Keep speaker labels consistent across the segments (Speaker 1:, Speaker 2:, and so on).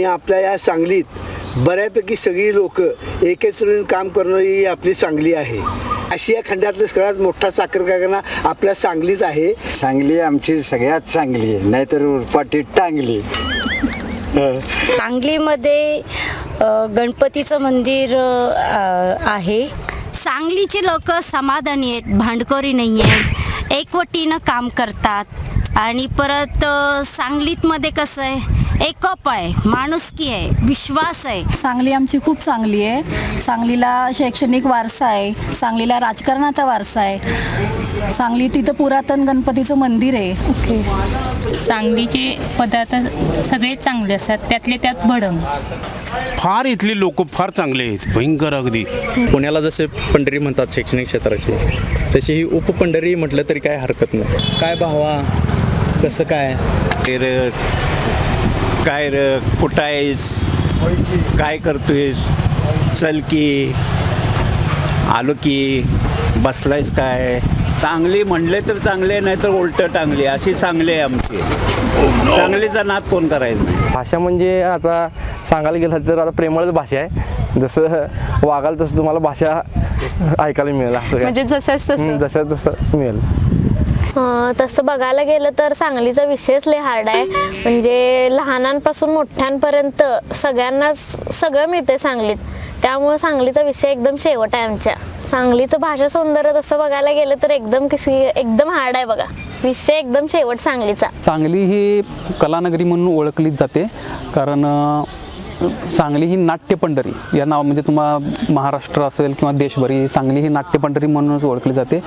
Speaker 1: आणि आपल्या या सांगलीत बऱ्यापैकी सगळी लोक एकत्रित काम करणं ही आपली सांगली आहे. आशिया खंडातलं सगळ्यात मोठा साखर कारखाना आपल्या सांगलीत आहे.
Speaker 2: सांगली आमची सगळ्यात चांगली आहे नाहीतर उरपाटी टांगली.
Speaker 3: सांगलीमध्ये गणपतीचं मंदिर अ, आहे. सांगलीचे लोक समाधानी आहेत भांडखोरी नाही आहेत एकवटीनं काम करतात. आणि परत सांगलीतमध्ये कसं आहे? एकोप आहे माणुसकी आहे विश्वास आहे.
Speaker 4: सांगली आमची खूप चांगली आहे. सांगलीला शैक्षणिक वारसा आहे सांगलीला राजकारणाचा वारसा आहे. सांगली तिथं पुरातन गणपतीचं मंदिर आहे. ओके
Speaker 5: सांगलीचे पदार्थ सगळे चांगले असतात त्यातले त्यात भडंग.
Speaker 6: फार इथली लोक फार चांगले आहेत भयंकर अगदी.
Speaker 7: पुण्याला जसे पंढरी म्हणतात शैक्षणिक क्षेत्राची तशी ही उपपंढरी म्हटलं तरी काय हरकत नाही.
Speaker 8: काय भावा? कसं काय?
Speaker 6: ते र काय र कुठं आहेस? काय करतोयस? चल की. आलो की. बसलायस काय? चांगली म्हणले तर चांगले नाही तर उलट टांगली. अशी चांगली आहे आमची. चांगलीचा नाद कोण करायचं? नाही
Speaker 9: भाषा म्हणजे आता सांगायला गेलं तर आता प्रेमळच भाषा आहे. जसं वागाल तसं तुम्हाला भाषा ऐकायला मिळेल असं काय.
Speaker 10: म्हणजे तसं
Speaker 9: हं, जसं तसं मिळेल.
Speaker 10: तसं बघायला गेलं तर सांगलीचा विषयच लय हार्ड आहे. म्हणजे लहानांपासून मोठ्यांपर्यंत सगळ्यांनाच सगळं मिळतंय सांगलीत. त्यामुळे सांगलीचा विषय एकदम शेवट आहे आमच्या. सांगलीचं भाषा सौंदर्य तसं बघायला गेलं तर एकदम किसी एकदम हार्ड आहे बघा. विषय एकदम शेवट सांगलीचा.
Speaker 11: सांगली ही कलानगरी म्हणून ओळखली जाते. कारण सांगली ही नाट्य पंढरी या नाव म्हणजे तुम्हाला महाराष्ट्र असेल किंवा देशभरी सांगली ही नाट्य पंढरी म्हणूनच ओळखली जाते.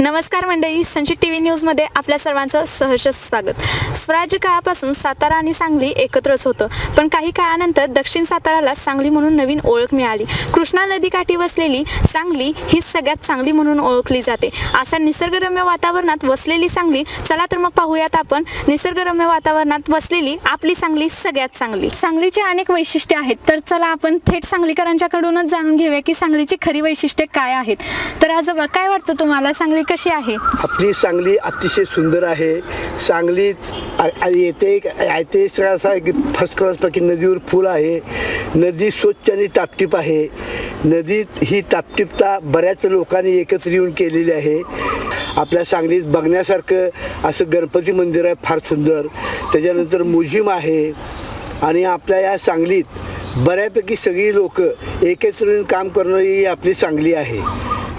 Speaker 12: नमस्कार मंडळी संचित टी व्ही न्यूजमध्ये आपल्या सर्वांचं सहर्ष स्वागत. स्वराज्य काळापासून सातारा आणि सांगली एकत्रच होतं. पण काही काळानंतर दक्षिण साताराला सांगली म्हणून नवीन ओळख मिळाली. कृष्णा नदीकाठी वसलेली सांगली ही सगळ्यात चांगली म्हणून ओळखली जाते. असा निसर्गरम्य वातावरणात वसलेली सांगली चला तर मग पाहूयात आपण निसर्गरम्य वातावरणात वसलेली आपली सांगली सगळ्यात चांगली सांगलीची अनेक वैशिष्ट्ये आहेत. तर चला आपण थेट सांगलीकरांच्याकडूनच जाणून घेऊया की सांगलीची खरी वैशिष्ट्ये काय आहेत. तर आज काय वाटतं तुम्हाला? सांगली कशी आहे?
Speaker 1: आपली सांगली अतिशय सुंदर आहे. सांगलीत येते येथे एक ऐतिहासिक असा एक फर्स्ट क्लासपैकी नदीवर पूल आहे. नदी स्वच्छ आणि टापटीप आहे. नदीत ही टापटीपता बऱ्याच लोकांनी एकत्र येऊन केलेली आहे. आपल्या सांगलीत बघण्यासारखं असं गणपती मंदिर आहे फार सुंदर. त्याच्यानंतर मुजिम आहे. आणि आपल्या या सांगलीत बऱ्यापैकी सगळी लोक एकत्र येऊन काम करणं ही आपली सांगली आहे.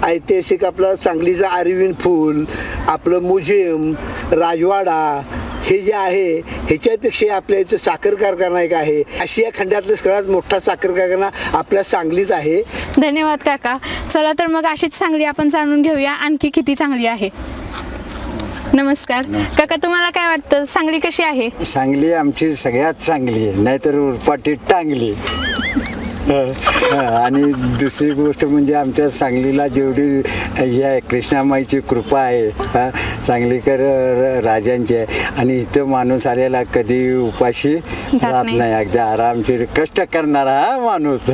Speaker 1: ऐतिहासिक आपलं सांगलीचं अरविंद फूल आपलं म्युझियम राजवाडा हे जे आहे ह्याच्यापेक्षा आपल्या इथं साखर कारखाना एक आहे. आशिया खंडातलं सगळ्यात मोठा साखर कारखाना आपल्या सांगलीत आहे.
Speaker 12: धन्यवाद काका. चला तर मग अशीच सांगली आपण जाणून घेऊया. आणखी किती चांगली आहे? नमस्कार. काका तुम्हाला काय वाटतं? सांगली कशी आहे?
Speaker 2: सांगली आमची सगळ्यात चांगली आहे. नाहीतर उरपाटी टांगली. आणि दुसरी गोष्ट म्हणजे आमच्या सांगलीला जेवढी ही आहे कृष्णामाईची कृपा आहे हं, सांगलीकर राजांची आहे. आणि इथं माणूस आलेला कधी उपाशी राहत
Speaker 12: नाही.
Speaker 2: अगदी आरामशीर कष्ट करणारा हा माणूस.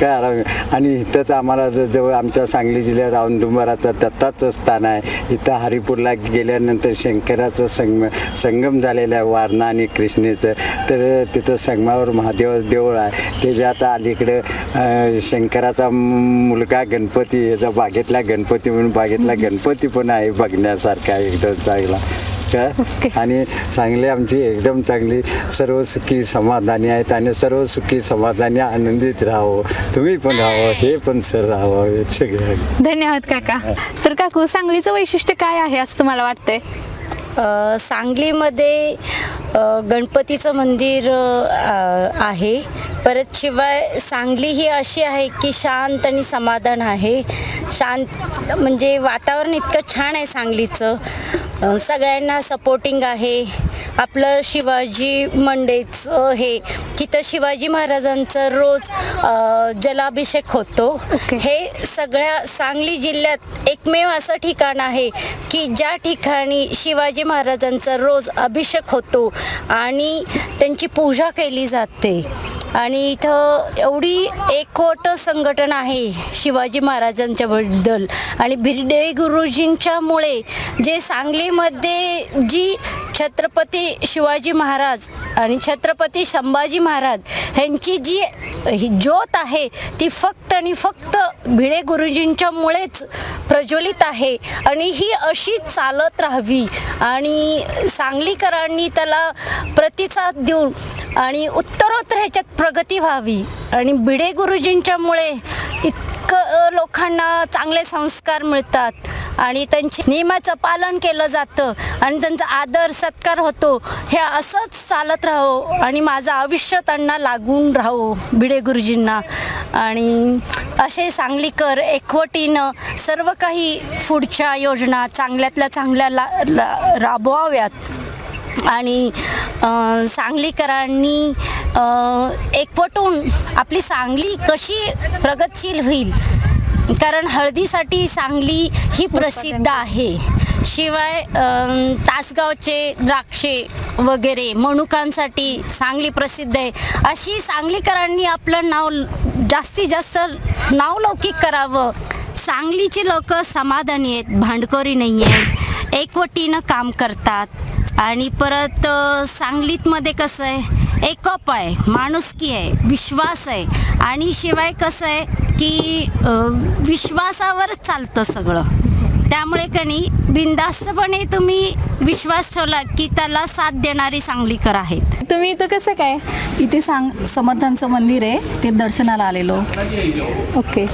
Speaker 2: काय आणि इथंच आम्हाला जवळ आमच्या सांगली जिल्ह्यात औंदुंबराचं दत्ताचं स्थान आहे. इथं हरिपूरला गेल्यानंतर शंकराचं संगम संगम झालेलं आहे वारणा आणि कृष्णेचं. तर तिथं संगमावर महादेव देऊळ आहे. त्याच्यात अलीकडं शंकराचा मुलगा गणपती याचा बागेतला गणपती म्हणून बागेतला गणपती पण आहे बघण्यासारखा एकदम चांगला. काय आणि चांगली आमची एकदम चांगली सर्व सुखी समाधानी आहेत आणि सर्व सुखी समाधानी आनंदित राहावं. तुम्ही पण राहावं हे पण सर राहावं सगळे.
Speaker 12: धन्यवाद काका. तर काकू सांगलीचं वैशिष्ट्य काय आहे असं तुम्हाला वाटतंय?
Speaker 3: सांगलीमध्ये गणपतीचं मंदिर आहे. परत शिवाय सांगली ही अशी आहे की शांत आणि समाधान आहे. शांत म्हणजे वातावरण इतकं छान आहे सांगलीचं. सगळ्यांना सपोर्टिंग आहे. आपलं शिवाजी मंडईचं हे तिथं शिवाजी महाराजांचं रोज जलाभिषेक होतो. हे सगळ्या सांगली जिल्ह्यात एकमेव असं ठिकाण आहे की ज्या ठिकाणी शिवाजी महाराजांचा रोज अभिषेक होतो आणि त्यांची पूजा केली जाते. आणि इथं एवढी एकवट संघटन आहे शिवाजी महाराजांच्याबद्दल आणि भिरडे गुरुजींच्यामुळे जे सांगलीमध्ये जी छत्रपती शिवाजी महाराज आणि छत्रपती संभाजी महाराज ह्यांची जी ही ज्योत आहे ती फक्त आणि फक्त भिडे गुरुजींच्यामुळेच प्रज्वलित आहे. आणि ही अशी चालत राहावी आणि सांगलीकरांनी त्याला प्रतिसाद देऊन आणि उत्तरोत्तर ह्याच्यात प्रगती व्हावी. आणि भिडे गुरुजींच्यामुळे इतकं लोकांना चांगले संस्कार मिळतात. आणि त्यांचे नियमाचं पालन केलं जातं. आणि त्यांचा आदर सत्कार होतो. हे असंच चालत राहो. आणि माझं आयुष्य त्यांना लागून राहो भिडे गुरुजींना. आणि असे सांगलीकर एकवटीनं सर्व काही पुढच्या योजना चांगल्यातल्या चांगल्या ला, ला राबवाव्यात. आणि सांगलीकरांनी एकवटून आपली सांगली कशी प्रगतशील होईल? कारण हळदीसाठी सांगली ही प्रसिद्ध आहे. शिवाय तासगावचे द्राक्षे वगैरे मनुकांसाठी सांगली प्रसिद्ध आहे. अशी सांगलीकरांनी आपलं नाव जास्तीत जास्त नावलौकिक करावं. सांगलीचे लोक समाधानी आहेत भांडकोरी नाही आहेत एकवटीनं काम करतात. आणि परत सांगलीतमध्ये कसं आहे एकोप आहे माणुसकी आहे विश्वास आहे. आणि शिवाय कसं आहे की विश्वासावरच चालतं सगळं. त्यामुळे कणी बिनधास्तपणे तुम्ही विश्वास ठेवला की त्याला साथ देणारी सांगलीकर आहेत.
Speaker 12: तुम्ही इथं कसं काय?
Speaker 4: इथे सांग समर्थांचं मंदिर आहे ते दर्शनाला आलेलो.
Speaker 12: ओके.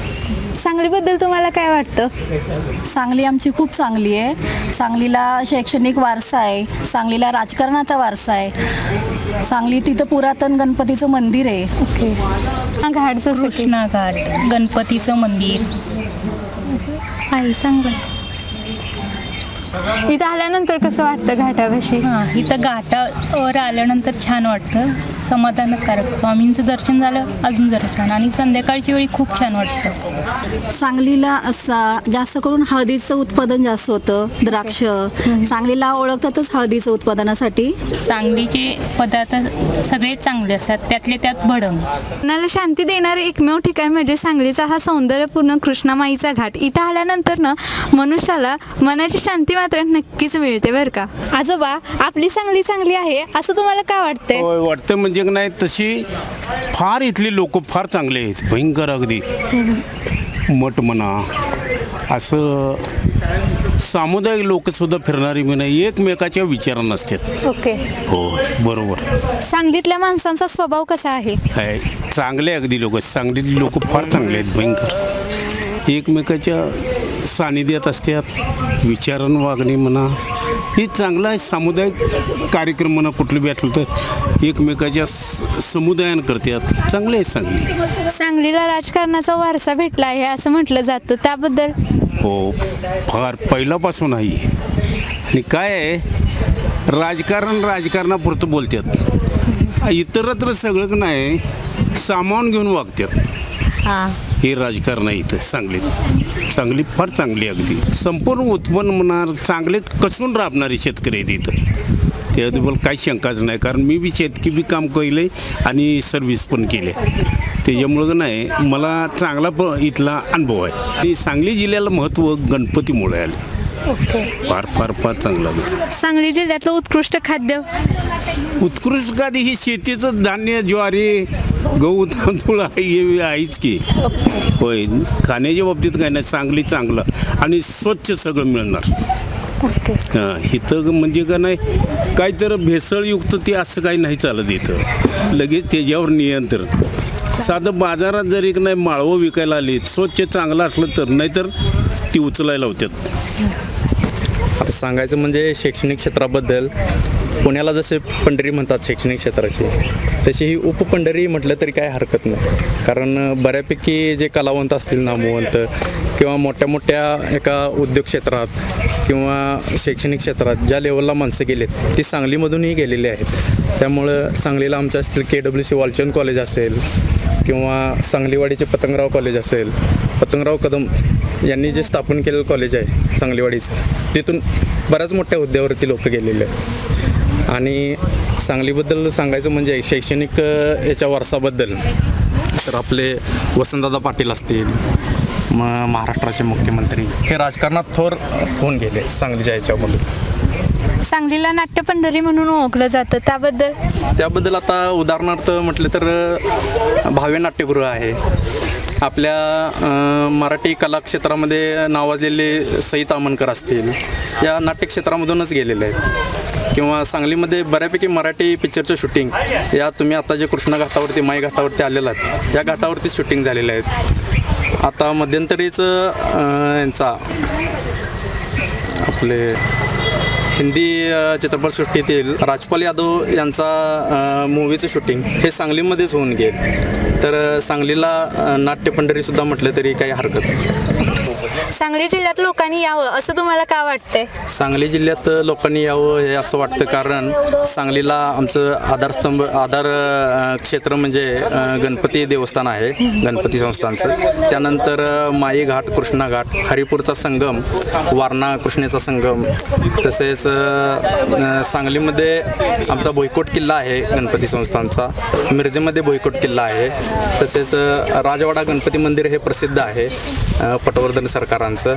Speaker 12: सांगलीबद्दल तुम्हाला काय वाटतं?
Speaker 4: सांगली आमची खूप चांगली आहे. सांगलीला शैक्षणिक वारसा आहे. सांगलीला राजकारणाचा वारसा आहे. सांगली तिथं पुरातन गणपतीचं मंदिर आहे.
Speaker 12: ओके घाटचं कृष्ण
Speaker 5: घाट गणपतीचं मंदिर. आहे चांगलं.
Speaker 12: इथं आल्यानंतर कसं वाटतं घाटापाशी?
Speaker 5: हां इथं घाटावर आल्यानंतर छान वाटतं. समाधानकारक. स्वामींचं दर्शन झालं अजून जरा छान आणि संध्याकाळची वेळी खूप छान वाटतं.
Speaker 4: सांगलीला असा जास्त करून हळदीचं उत्पादन जास्त होतं द्राक्ष. सांगलीला ओळखतातच हळदीचं उत्पादनासाठी?
Speaker 5: सांगलीचे पदार्थ सगळे चांगले असतात त्यातले त्यात भडंग.
Speaker 12: मनाला शांती देणारे एकमेव ठिकाण म्हणजे सांगलीचा हा सौंदर्यपूर्ण कृष्णामाईचा घाट. इथं आल्यानंतर ना मनुष्याला मनाची शांती मात्र नक्कीच मिळते बरं का. आजोबा आपली सांगली चांगली आहे असं तुम्हाला काय वाटतंय?
Speaker 13: वाटतं म्हणजे नाही तशी फार इथली लोक फार चांगले आहेत. भयंकर अगदी. मठ म्हणा असं सामुदायिक लोकसुद्धा फिरणारी म्हणा एकमेकाच्या विचारा नसतात.
Speaker 12: ओके.
Speaker 13: हो बरोबर.
Speaker 12: सांगलीतल्या माणसांचा स्वभाव कसा आहे?
Speaker 13: आहे चांगले अगदी लोक सांगलीतली लोक फार चांगले आहेत भयंकर. एकमेकाच्या सानिध्यात असतात विचारण वागणे म्हणा हे चांगलं आहे सामुदायिक कार्यक्रम म्हणा कुठलं बी असलं तर एकमेकाच्या समुदायानं करतात चांगले आहे सांगली.
Speaker 12: सांगलीला राजकारणाचा वारसा भेटला आहे असं म्हटलं जातं. त्याबद्दल?
Speaker 13: हो फार पहिल्यापासून आहे. आणि काय आहे राजकारण राजकारणापुरतं बोलतात. इतरत्र सगळं नाही सामावून घेऊन वागतात. हे राजकारण आहे इथं सांगलीत. सांगली फार चांगली अगदी. संपूर्ण उत्पन्न म्हणणार चांगले कसून राबणारे शेतकरी आहेत इथं. त्याबद्दल काही शंकाच नाही कारण मी बी शेतकी बी काम केले आणि सर्व्हिस पण केले त्याच्यामुळं नाही मला चांगला प इथला अनुभव आहे. आणि सांगली जिल्ह्याला महत्त्व गणपतीमुळे आले फार फार फार चांगलं
Speaker 12: सांगली जिल्ह्यातलं उत्कृष्ट खाद्य?
Speaker 13: उत्कृष्ट गादी ही शेतीचं धान्य ज्वारी गहू तांदूळ आहे हे आहेच की. होय खाण्याच्या बाबतीत काय नाही चांगली चांगलं आणि स्वच्छ सगळं मिळणार. हां इथं म्हणजे का नाही काय तर भेसळयुक्त ते असं काही नाही चालत इथं. लगेच त्याच्यावर नियंत्रण. साधं बाजारात जर एक नाही माळवं विकायला आली स्वच्छ चांगलं असलं तर नाहीतर ती उचलायला होत्यात.
Speaker 7: आता सांगायचं म्हणजे शैक्षणिक क्षेत्राबद्दल पुण्याला जसे पंढरी म्हणतात शैक्षणिक क्षेत्राची तशी ही उपपंढरी म्हटलं तरी काय हरकत नाही. कारण बऱ्यापैकी जे कलावंत असतील नामवंत किंवा मोठ्या मोठ्या एका उद्योग क्षेत्रात किंवा शैक्षणिक क्षेत्रात ज्या लेवलला माणसं गेलेत ती सांगलीमधूनही गेलेली आहेत. त्यामुळं सांगलीला आमच्या असतील K W C Walchand college असेल किंवा सांगलीवाडीचे पतंगराव कॉलेज असेल पतंगराव कदम यांनी जे स्थापन केलेलं कॉलेज आहे सांगलीवाडीचं तिथून बऱ्याच मोठ्या हुद्द्यावरती लोक गेलेले आहेत. आणि सांगलीबद्दल सांगायचं म्हणजे शैक्षणिक याच्या वारसाबद्दल तर आपले वसंतदादा पाटील असतील म महाराष्ट्राचे मुख्यमंत्री हे राजकारणात थोर होऊन गेले सांगलीच्या याच्यामधून.
Speaker 12: सांगलीला नाट्य पंढरी म्हणून ओळखलं जातं. त्याबद्दल?
Speaker 7: त्याबद्दल आता उदाहरणार्थ म्हटलं तर भावे नाट्यगृह आहे. आपल्या मराठी कलाक्षेत्रामध्ये नावाजलेले सईत आमनकर असतील या नाट्यक्षेत्रामधूनच गेलेले आहेत. किंवा सांगलीमध्ये बऱ्यापैकी मराठी पिक्चरचं शूटिंग या तुम्ही आता जे कृष्णा घाटावरती माई घाटावरती आलेला आहेत या घाटावरती शूटिंग झालेलं आहेत आता मध्यंतरीच यांचा आपले हिंदी चित्रपटसृष्टीतील राजपाल यादव यांचा मूवीचं शूटिंग हे सांगलीमध्येच होऊन गेल. तर सांगलीला अ, म्हटलं तरी काही हरकत नाही.
Speaker 12: सांगली जिल्ह्यात लोकांनी यावं असं तुम्हाला का वाटतंय?
Speaker 7: सांगली जिल्ह्यात लोकांनी यावं हे असं वाटतं कारण सांगलीला आमचं आधारस्तंभ आधार क्षेत्र म्हणजे गणपती देवस्थान आहे गणपती संस्थानचं. त्यानंतर माई घाट कृष्णा घाट हरिपूरचा संगम वारणा कृष्णेचा संगम तसेच सांगलीमध्ये आमचा भुईकोट किल्ला आहे गणपती संस्थानचा. मिरजेमध्ये भुईकोट किल्ला आहे. तसेच राजवाडा गणपती मंदिर हे प्रसिद्ध आहे पटवर्धन सरकार सरकारांचं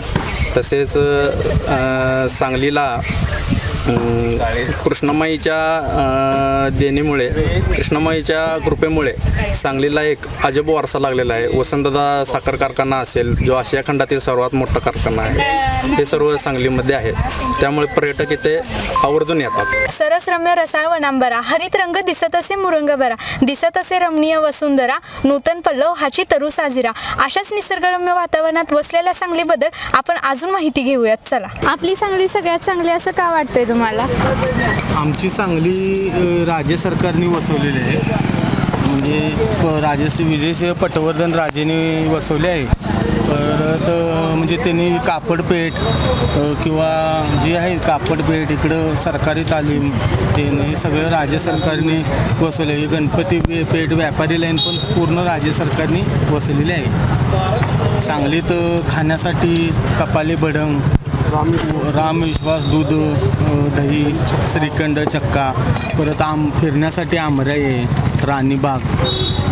Speaker 7: तसेच सांगलीला कृष्णामाईच्या देणीमुळे कृष्णामाईच्या कृपेमुळे सांगलीला एक अजब वारसा लागलेला आहे. वसंतदा साखर कारखाना असेल जो आशिया खंडातील सर्वात मोठा कारखाना आहे हे सर्व सांगलीमध्ये आहे. त्यामुळे पर्यटक इथे आवर्जून येतात.
Speaker 12: सरस रम्य रसाळ वनांबरा हरित रंग दिसत असे मुरंग बरा दिसत असे रमणीय वसुंधरा नूतन पल्लव हाची तरू साजिरा अशाच निसर्गरम्य वातावरणात वसलेल्या सांगलीबद्दल आपण अजून माहिती घेऊयात. चला. आपली सांगली सगळ्यात चांगली असं का वाटतंय तुम्हाला?
Speaker 8: आमची सांगली अ, राज्य सरकारने वसवलेली आहे. म्हणजे प- राजश्री विजयसिंह पटवर्धन राजेने वसवले आहे. परत अ, म्हणजे त्यांनी कापडपेठ अ, किंवा जे आहे कापडपेठ इकडं सरकारी तालीम ते हे सगळं राज्य सरकारने वसवले आहे. गणपती पे- पेठ व्यापारी लाईन पण पूर्ण राज्य सरकारने वसवलेली आहे. सांगलीत अ, खाण्यासाठी कपाली बडंग राम विश्वास दूध दही श्रीखंड चक्का परत आम फिरण्यासाठी आमराई आहे राणीबाग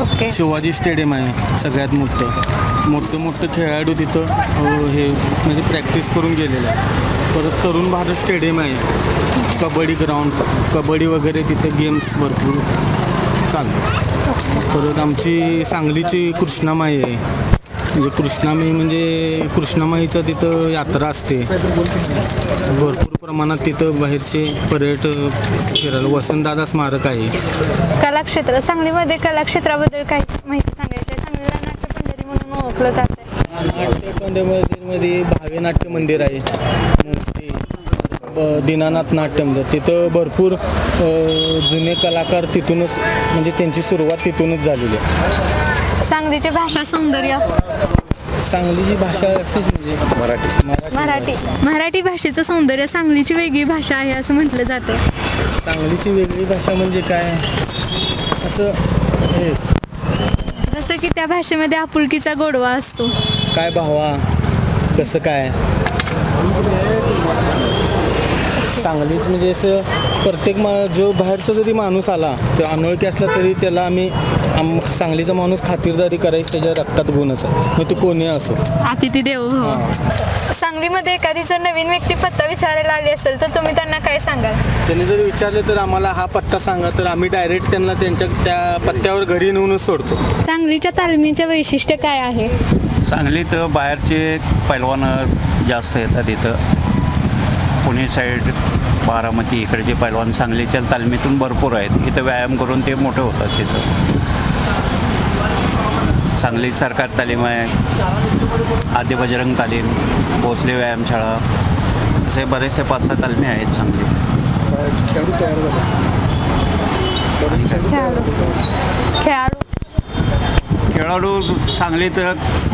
Speaker 12: ओके.
Speaker 8: शिवाजी स्टेडियम आहे सगळ्यात मोठं. मोठं मोठं खेळाडू तिथं हे म्हणजे प्रॅक्टिस करून गेलेलं आहे परत तरुण भारत स्टेडियम आहे. कबड्डी ग्राउंड कबड्डी वगैरे तिथे गेम्स भरपूर चालतात परत आमची सांगलीची कृष्णामाई आहे. म्हणजे कृष्णामाई म्हणजे कृष्णामाईचं तिथं यात्रा असते. भरपूर प्रमाणात तिथं बाहेरचे पर्यटक फिरायला वसंतदादा स्मारक आहे.
Speaker 12: कलाक्षेत्र सांगलीमध्ये कलाक्षेत्राबद्दल काही माहिती सांगायची आहे? सांगलीला नाट्य पंढरी म्हणून ओळखलं जातं
Speaker 8: नाट्यकंडमध्ये भावे नाट्य मंदिर आहे. दीनानाथ नाट्य मंदिर. तिथं भरपूर जुने कलाकार तिथूनच म्हणजे त्यांची सुरुवात तिथूनच झालेली आहे.
Speaker 12: सांगलीचे भाषा सौंदर्य.
Speaker 8: सांगलीची भाषा अशीच म्हणजे मराठी. मराठी
Speaker 12: मराठी. मराठी भाषेचं सौंदर्य सांगलीची वेगळी भाषा आहे असं म्हटलं जातं.
Speaker 8: सांगलीची वेगळी भाषा म्हणजे काय? असं हे.
Speaker 12: जसं की त्या भाषेमध्ये आपुलकीचा गोडवा असतो.
Speaker 8: काय भावा? कसं काय? सांगलीत म्हणजे असं प्रत्येक मा जो बाहेरचा जरी माणूस आला तो अनोळखी असला तरी त्याला आम्ही आम सांगलीचा माणूस खातिरदारी करायची त्याच्या रक्तात गुणच आहे. मग तो कोणी असो.
Speaker 12: अतिथी देव भव. सांगलीमध्ये एखादी जर नवीन व्यक्ती पत्ता विचारायला आली असेल तर तुम्ही त्यांना काय सांगाल?
Speaker 8: त्यांनी जर विचारले तर आम्हाला हा पत्ता सांगा तर आम्ही डायरेक्ट त्यांना त्यांच्या त्या पत्त्यावर घरी नेऊनच सोडतो.
Speaker 12: सांगलीच्या तालमीचे वैशिष्ट्य काय आहे?
Speaker 6: सांगलीत बाहेरचे पैलवान जास्त येतात इथं. पुणे साईड बारामती इकडचे पैलवान सांगलीच्या तालमीतून भरपूर आहेत. इथं व्यायाम करून ते मोठे होतात तिथं. सांगली सरकार तालीम आहे. आद्य बजरंग तालीम भोसले व्यायामशाळा असे बरेचसे पाच सहा तालमी आहेत सांगली.
Speaker 12: खेळाडू
Speaker 6: खेळाडू सांगलीत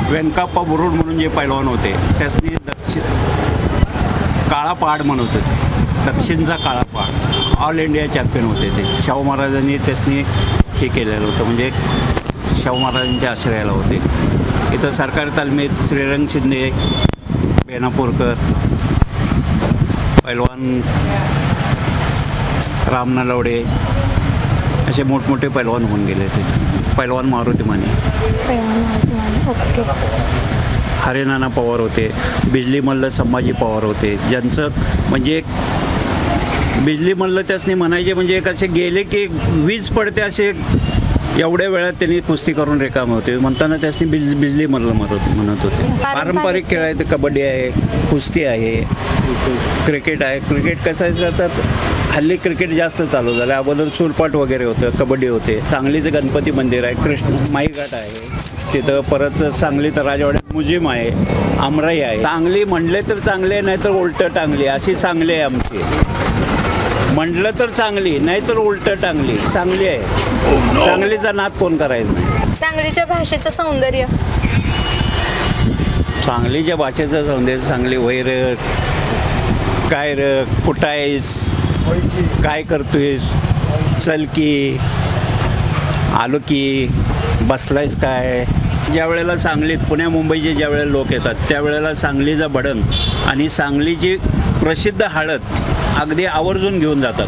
Speaker 6: व्यंकाप्पा बुरुड म्हणून जे पैलवान होते त्यासनी दक्षिण काळा पहाड म्हणत होते. दक्षिणचा काळा पहाड ऑल इंडिया चॅम्पियन होते ते. शाहू महाराजांनी त्यासनी हे केलेलं होतं. म्हणजे शाहू महाराजांच्या आश्रयाला होते. इथं सरकारी तालमीत श्रीरंग शिंदे बेनापूरकर पैलवान राम नलवडे असे मोठमोठे पैलवान होऊन गेले ते पैलवान मारुती माने.
Speaker 12: ओके
Speaker 6: पवार होते. बिजली मल्ल संभाजी पवार होते. ज्यांचं म्हणजे बिजली मल्ल त्यासनी म्हणायचे म्हणजे एक असे गेले की वीज पडते असे एवढ्या वेळात त्यांनी कुस्ती करून रेकामे होते. म्हणताना त्यासनी बिज बिजली मल्ल म्हणत म्हणत होते. पारंपरिक खेळ आहेत. कबड्डी आहे कुस्ती आहे क्रिकेट आहे. क्रिकेट कसं जातात हल्ली क्रिकेट जास्त चालू झालं अगोदर सुरपाट वगैरे होतं कबड्डी होते. सांगलीचं गणपती मंदिर आहे कृष्ण माईघाट आहे. तिथं परत सांगलीत राजवाड्यात मुजिम आहे आमराई आहे. चांगली म्हणले तर चांगले नाही तर उलटं टांगली अशी चांगली आहे आमची. म्हटलं तर चांगली नाही तर उलटं टांगली. चांगली आहे. चांगलीचा नाद कोण करायचं? नाही
Speaker 12: सांगलीच्या भाषेचं सौंदर्य.
Speaker 6: सांगलीच्या भाषेचं सौंदर्य चांगली वैर काय र कुठं आहेस? काय करतोयस? चल की. आलो की. बसलायस काय? ज्या वेळेला सांगलीत पुण्या मुंबईचे ज्या वेळेला लोक येतात त्यावेळेला सांगलीचा भडंग आणि सांगलीची प्रसिद्ध हळद अगदी आवर्जून घेऊन जातात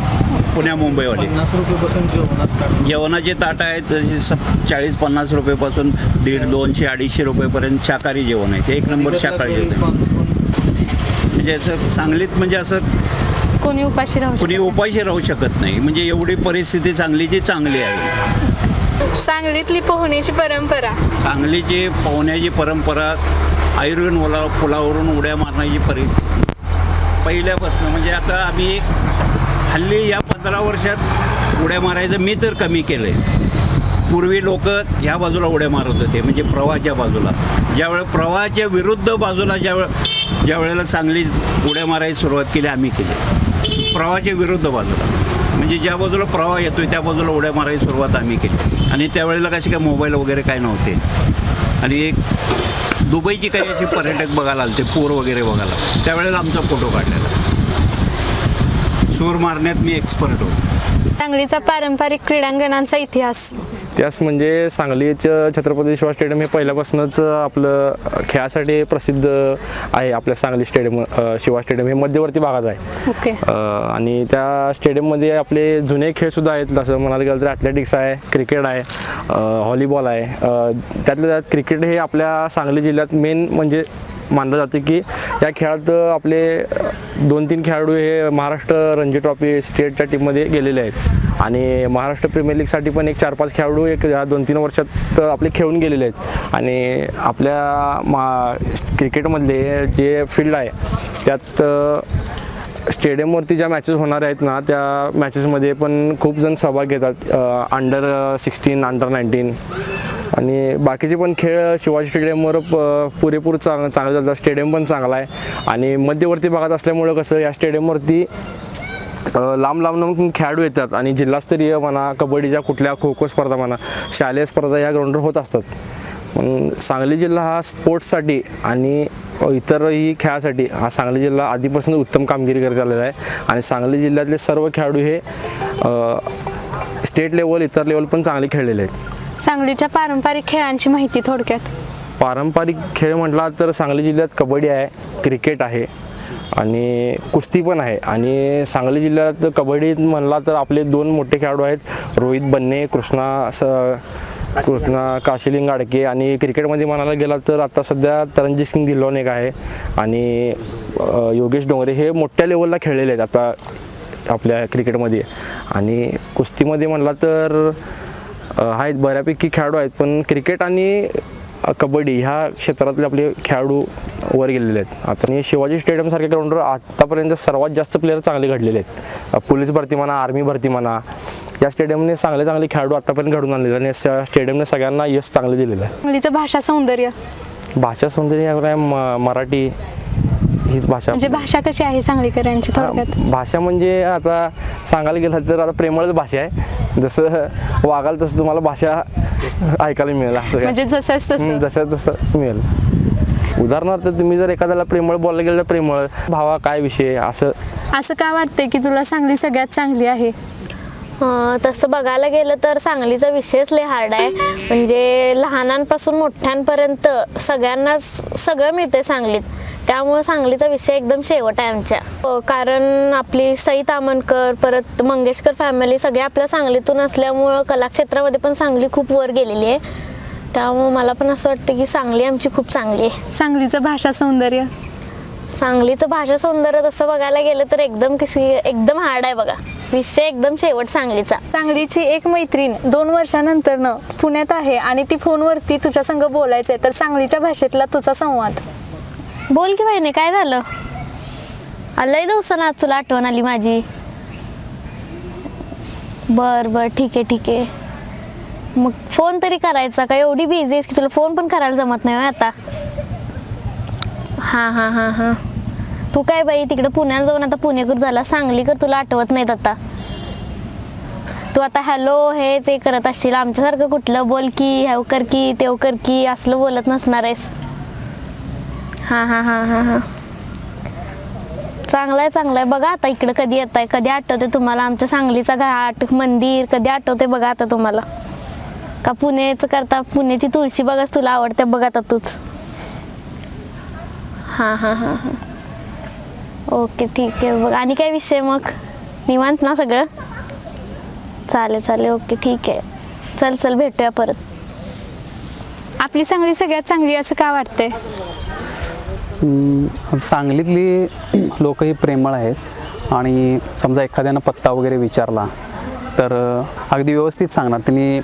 Speaker 6: पुण्या मुंबईवाले.
Speaker 8: पन्नास रुपयेपासून जेवण असतात.
Speaker 6: जेवणाचे ताटं आहेत चाळीस पन्नास रुपयेपासून दीड दोनशे अडीचशे रुपयेपर्यंत शाकाहारी जेवण आहे. एक नंबर शाकाहारी जेवण आहे. म्हणजे असं सांगलीत म्हणजे असं
Speaker 12: कोणी उपाशी राहू
Speaker 6: कुणी उपाशी राहू शकत नाही. म्हणजे एवढी परिस्थिती सांगलीची चांगली आहे.
Speaker 12: सांगलीतली पोहण्याची परंपरा.
Speaker 6: सांगलीची पोहण्याची परंपरा आयुर्वेद पुलावरून उड्या मारण्याची परिस्थिती पहिल्यापासून. म्हणजे आता आम्ही हल्ली या पंधरा वर्षात उड्या मारायचं मी तर कमी केलं आहे पूर्वी लोक ह्या बाजूला उड्या मारत होते म्हणजे प्रवाहाच्या बाजूला. ज्यावेळे प्रवाहाच्या विरुद्ध बाजूला ज्यावेळे ज्या वेळेला चांगली उड्या मारायची सुरुवात केली आम्ही केली. प्रवाहाच्या विरुद्ध बाजूला. म्हणजे ज्या बाजूला प्रवाह येतोय त्या बाजूला उड्या मारायची सुरुवात आम्ही केली. आणि त्यावेळेला कसे काय मोबाईल वगैरे काय नव्हते. आणि एक दुबईची काही असे पर्यटक बघायला आले ते पोर वगैरे बघायला. त्यावेळेला आमचा फोटो काढलेला. सूर मारण्यात मी एक्सपर्ट होतो.
Speaker 12: सांगलीचा पारंपरिक क्रीडांगणांचा इतिहास.
Speaker 9: त्यास म्हणजे सांगलीचं छत्रपती शिवाजी स्टेडियम हे पहिल्यापासूनच आपलं खेळासाठी प्रसिद्ध आहे आपल्या Sangli stadium uh, Shivaji stadium हे मध्यवर्ती भागात आहे.
Speaker 12: ओके.
Speaker 9: आणि त्या स्टेडियममध्ये आपले जुने खेळसुद्धा आहेत. जसं म्हणायला गेलं तर ॲथलेटिक्स आहे क्रिकेट आहे अ, व्हॉलीबॉल आहे. त्यातल्या त्यात क्रिकेट हे आपल्या सांगली जिल्ह्यात मेन म्हणजे मानलं जातं की या खेळात आपले दोन तीन खेळाडू हे महाराष्ट्र रणजी ट्रॉफी स्टेटच्या टीममध्ये गेलेले आहेत. आणि महाराष्ट्र प्रीमियर लीगसाठी पण एक चार पाच खेळाडू एक या दोन तीन वर्षात आपले खेळून गेलेले आहेत. आणि आपल्या मा क्रिकेटमधले जे फील्ड आहे त्यात स्टेडियमवरती ज्या मॅचेस होणार आहेत ना त्या मॅचेसमध्ये पण खूप जण सहभाग घेतात अंडर सिक्स्टीन अंडर नाईन्टीन आणि बाकीचे पण खेळ शिवाजी स्टेडियमवर प पुरेपूर चांग चांगलं चालतात. स्टेडियम पण चांगला आहे. आणि मध्यवर्ती भागात असल्यामुळं कसं या स्टेडियमवरती लांब लांब खेळाडू येतात आणि जिल्हास्तरीय म्हणा कबड्डीच्या कुठल्या खो खो स्पर्धा म्हणा शालेय स्पर्धा या ग्राउंडवर होत असतात. पण सांगली जिल्हा हा स्पोर्ट्ससाठी आणि इतरही खेळासाठी हा सांगली जिल्हा आधीपासून उत्तम कामगिरी करत आलेला आहे. आणि सांगली जिल्ह्यातले सर्व खेळाडू हे स्टेट लेवल इतर लेवल पण चांगले खेळलेले आहेत.
Speaker 12: सांगलीच्या पारंपरिक खेळांची माहिती थोडक्यात.
Speaker 9: पारंपरिक खेळ म्हटला तर सांगली जिल्ह्यात कबड्डी आहे क्रिकेट आहे आणि कुस्ती पण आहे. आणि सांगली जिल्ह्यात कबड्डीत म्हणला तर आपले दोन मोठे खेळाडू आहेत. रोहित बन्ने कृष्णा स कृष्णा काशिलिंग गाडके आणि क्रिकेटमध्ये म्हणायला गेला तर आता सध्या तरंजित सिंग धिल्लोन एक आहे. आणि योगेश डोंगरे हे मोठ्या लेवलला खेळलेले आहेत आता आपल्या क्रिकेटमध्ये. आणि कुस्तीमध्ये म्हणला तर आहेत बऱ्यापैकी खेळाडू आहेत. पण क्रिकेट आणि कबड्डी ह्या क्षेत्रातले आपले खेळाडू वर गेलेले आहेत. आता आणि शिवाजी स्टेडियमसारख्या ग्राउंडवर आतापर्यंत सर्वात जास्त प्लेयर चांगले घडलेले आहेत. पोलीस भरती म्हणा आर्मी भरती म्हणा या स्टेडियमने चांगले चांगले खेळाडू आतापर्यंत घडून आणलेले आणि स्टेडियमने सगळ्यांना यश चांगले दिलेलं आहे.
Speaker 12: भाषा सौंदर्य.
Speaker 9: भाषा सौंदर्य मराठी हीच भाषा.
Speaker 12: म्हणजे भाषा कशी आहे सांगलीकरांची थोडक्यात?
Speaker 9: भाषा म्हणजे आता सांगायला गेलं तर आता प्रेमळच भाषा आहे. जसं वागाल तसं तुम्हाला भाषा ऐकायला मिळेल असं
Speaker 12: म्हणजे.
Speaker 9: हं, जसं तसं मिळेल. उदाहरणार्थ तुम्ही जर एखाद्याला प्रेमळ बोलायला गेलं तर प्रेमळ भावा काय विषय असं?
Speaker 12: असं का वाटतंय की तुला सांगली सगळ्यात चांगली आहे?
Speaker 10: तसं बघायला गेलं तर सांगलीचा विषयच लय हार्ड आहे. म्हणजे लहानांपासून मोठ्यांपर्यंत सगळ्यांनाच सगळं मिळतंय सांगलीत. त्यामुळे सांगलीचा विषय एकदम शेवट आहे आमच्या. कारण आपली सई तामणकर परत मंगेशकर फॅमिली सगळे आपल्या सांगलीतून असल्यामुळं कलाक्षेत्रामध्ये पण सांगली खूप वर गेलेली आहे. त्यामुळं मला पण असं वाटतं की सांगली आमची खूप चांगली आहे.
Speaker 12: सांगलीचं भाषा सौंदर्य?
Speaker 10: सांगलीचं भाषा सौंदर्य तसं बघायला गेलं तर एकदम कशी एकदम हार्ड आहे बघा. विषय एकदम शेवट सांगलीचा.
Speaker 12: सांगलीची एक मैत्रीण दोन वर्षानंतरनं पुण्यात आहे आणि ती फोनवरती तुझ्या संग बोलायचंय. तर सांगलीच्या भाषेतला तुझा संवाद?
Speaker 10: बोल की बहिणी काय झालं? लय दिवसानं आज तुला आठवण आली माझी. बर बर ठीक आहे ठीक आहे. मग फोन तरी करायचा का? एवढी बिझी आहेस की तुला फोन पण करायला जमत नाही आता. हां हां हां हां. तू काय बाई तिकडे पुण्याला जाऊन आता पुणेकर झाला सांगली कर तुला आठवत नाहीत आता. तू आता हॅलो हे ते करत असशील आमच्यासारखं कुठलं बोल की ह्याव कर की तेव कर की असलं बोलत नसणार आहेस. हां हां हां हां हां. चांगलं आहे चांगलं आहे बघा आता इकडं कधी येत आहे कधी आठवते तुम्हाला? आमच्या सांगलीचा घाट मंदिर कधी आठवते बघा आता तुम्हाला? का पुण्याचं करता पुण्याची तुळशी बघाच तुला आवडते बघा आता तूच. हां हां हां हां. ओके ठीक आहे बघ. आणि काय विषय मग? निवांत ना सगळं? चालेल चालेल. ओके ठीक आहे. चल चल भेटूया परत.
Speaker 12: आपली सांगली सगळ्यात चांगली असं का वाटतंय?
Speaker 11: सांगलीतली लोक ही प्रेमळ आहेत. आणि समजा एखाद्यानं पत्ता वगैरे विचारला तर अगदी व्यवस्थित सांगणार. त्यांनी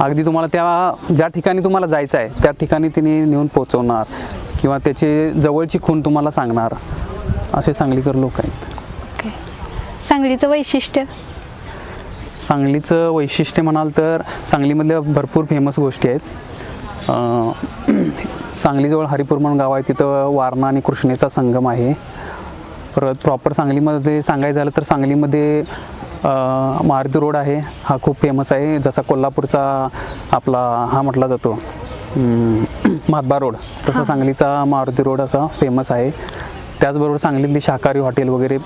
Speaker 11: अगदी तुम्हाला त्या ज्या ठिकाणी तुम्हाला जायचं आहे त्या ठिकाणी तिने नेऊन पोचवणार किंवा त्याची जवळची खूण तुम्हाला सांगणार असे सांगलीकर लोक आहेत.
Speaker 12: सांगलीचं वैशिष्ट्य?
Speaker 11: सांगलीचं वैशिष्ट्य म्हणाल तर सांगलीमधल्या भरपूर फेमस गोष्टी आहेत. सांगलीजवळ हरिपूर म्हणून गाव आहे तिथं वारणा आणि कृष्णेचा संगम आहे. परत प्रॉपर सांगलीमध्ये सांगायचं झालं तर सांगलीमध्ये मारुती रोड आहे. हा खूप फेमस आहे जसा कोल्हापूरचा आपला हा म्हटला जातो. अं, म्हातबा रोड तसा सांगलीचा मारुती रोड असा फेमस आहे. त्याचबरोबर सांगलीतली शाकाहारी हॉटेल वगैरे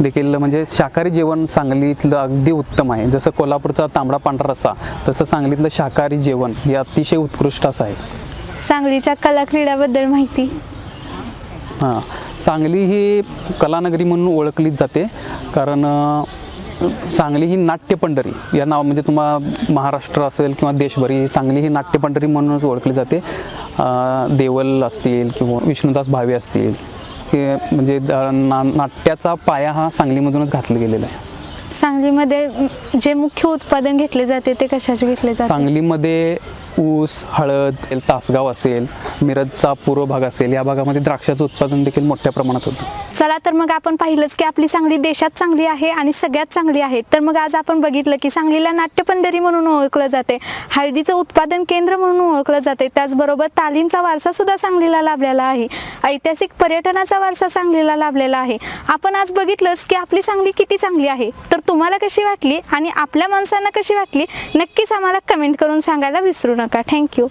Speaker 11: देखील म्हणजे शाकाहारी जेवण सांगलीतलं अगदी उत्तम आहे. जसं कोल्हापूरचा तांबडा पांढरा रस्सा तसं सांगलीतलं शाकाहारी जेवण हे अतिशय उत्कृष्ट असं आहे.
Speaker 12: सांगलीच्या कला क्रीडाबद्दल माहिती?
Speaker 11: हां. सांगली ही कलानगरी म्हणून ओळखलीच जाते. कारण अ, सांगली ही नाट्य पंढरी. या नाव म्हणजे तुम्हाला महाराष्ट्र असेल किंवा देशभरी सांगली ही नाट्य पंढरी म्हणूनच ओळखली जाते. अ, देवल असतील किंवा विष्णुदास भावे असतील. हे म्हणजे ना नाट्याचा पाया हा सांगलीमधूनच घातला गेलेला आहे.
Speaker 12: सांगलीमध्ये जे मुख्य उत्पादन घेतले जाते ते कशाचे घेतले जाते?
Speaker 11: सांगलीमध्ये ऊस हळद तासगाव असेल मिरजचा पूर्व भाग असेल या भागामध्ये द्राक्षाचं उत्पादन देखील मोठ्या प्रमाणात होतं.
Speaker 12: चला तर मग आपण पाहिलंच की आपली सांगली देशात चांगली आहे आणि सगळ्यात चांगली आहे. तर मग आज आपण बघितलं की सांगलीला नाट्यपंढरी म्हणून ओळखलं जाते हळदीचं उत्पादन केंद्र म्हणून ओळखलं जाते त्याचबरोबर तालीमचा वारसा सुद्धा सांगलीला लाभलेला आहे. ऐतिहासिक पर्यटनाचा वारसा सांगलीला लाभलेला आहे. आपण आज बघितलंच की आपली सांगली किती चांगली आहे. तर तुम्हाला कशी वाटली आणि आपल्या माणसांना कशी वाटली नक्कीच आम्हाला कमेंट करून सांगायला विसरू नका. নৌকা থ্যাংক ইউ